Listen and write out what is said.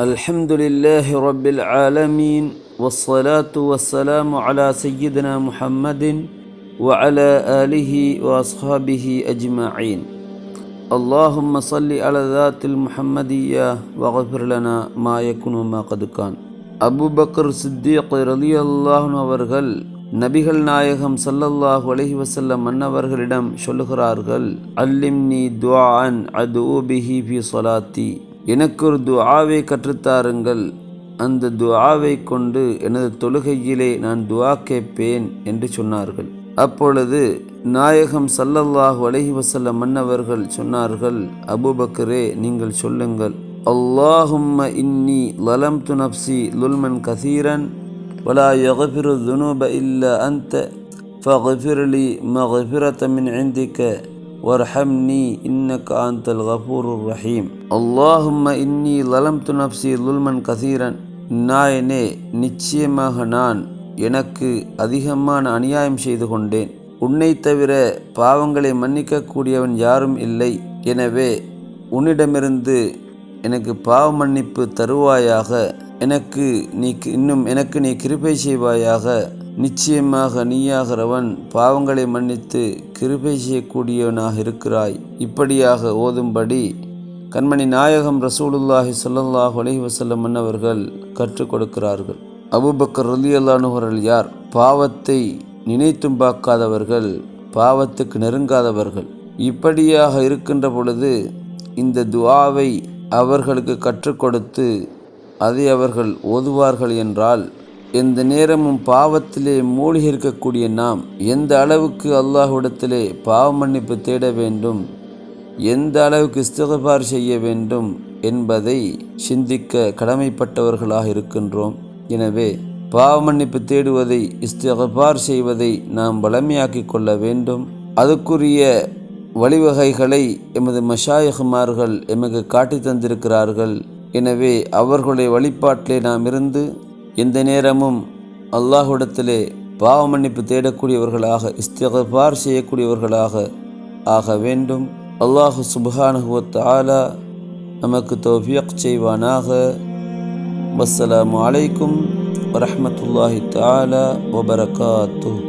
الحمد لله رب العالمين والصلاة والسلام على سيدنا محمد وعلى آله وأصحابه أجمعين اللهم صل على ذات المحمدية واغفر لنا ما يكون ما قد كان Abu Bakr Siddique ரலி அல்லாஹன் அவர்கள் நபிகள் நாயகம் ஸல்லல்லாஹு அலைஹி வஸல்லம் மன்னவர்களிடம் சொல்லுகிறார்கள் அல்லிம்னி துஆன் அதுபிஹி ஃபி ஸலாத்தி எனக்கு ஒரு துவாவை கற்றுத்தாருங்கள். அந்த துஆவை கொண்டு எனது தொழுகையிலே நான் துஆ கேட்பேன் என்று சொன்னார்கள். அப்பொழுது நாயகம் சல்லல்லாஹ் அலஹி வசல்ல மன்னவர்கள் சொன்னார்கள் அபுபக்கரே நீங்கள் சொல்லுங்கள். அல்லாஹும்ம இன்னி லலம் துனப்சி லுல்மன் கசீரன் வலா யகபிரு துனூப இல்ல அந்த ஃபகிஃபிர்லி மகிஃபிரத்த மின் ஐந்திக்க وارحمني إنك أنت الغفور الرحيم اللهم إني ظلمت نفسي ظلما كثيرا நாயனே நிச்சயமாக நான் எனக்கு அதிகமான அநியாயம் செய்து கொண்டேன் உன்னை தவிர பாவங்களை மன்னிக்கக்கூடியவன் யாரும் இல்லை எனவே உன்னிடமிருந்து எனக்கு பாவ மன்னிப்பு தருவாயாக எனக்கு நீ இன்னும் எனக்கு நீ கிருபை செய்வாயாக நிச்சயமாக நீயாகிறவன் பாவங்களை மன்னித்து கிருபை செய்யக்கூடியவனாக இருக்கிறாய். இப்படியாக ஓதும்படி கண்மணி நாயகம் ரசூலுல்லாஹி சொல்லல்லாஹ் அலைஹி வசல்லம் மன்னவர்கள் கற்றுக் கொடுக்கிறார்கள். அபூபக்கர் ரலியல்லானுவர்கள் யார்? பாவத்தை நினைத்தும் பார்க்காதவர்கள் பாவத்துக்கு நெருங்காதவர்கள். இப்படியாக இருக்கின்ற பொழுது இந்த துவாவை அவர்களுக்கு கற்றுக் கொடுத்து அதை அவர்கள் ஓதுவார்கள் என்றால் எந்த நேரமும் பாவத்திலே மூழ்கி இருக்கக்கூடிய நாம் எந்த அளவுக்கு அல்லாஹுடத்திலே பாவ மன்னிப்பு தேட வேண்டும் எந்த அளவுக்கு இஸ்திகபார் செய்ய வேண்டும் என்பதை சிந்திக்க கடமைப்பட்டவர்களாக இருக்கின்றோம். எனவே பாவ மன்னிப்பு தேடுவதை இஸ்திகபார் செய்வதை நாம் வளமையாக்கி கொள்ள வேண்டும். அதுக்குரிய வழிவகைகளை எமது மஷாயகுமார்கள் எமக்கு காட்டி தந்திருக்கிறார்கள். எனவே அவர்களுடைய வழிபாட்டிலே நாம் இருந்து எந்த நேரமும் அல்லாஹுடத்திலே பாவ மன்னிப்பு தேடக்கூடியவர்களாக இஸ்திகபார் செய்யக்கூடியவர்களாக ஆக வேண்டும். அல்லாஹு சுபஹானுவத் ஆலா நமக்கு தௌஃபியக் செய்வானாக. வஸ்ஸலாமு அலைக்கும் வரமத்துல்லாஹி தாலா வபரகாத்து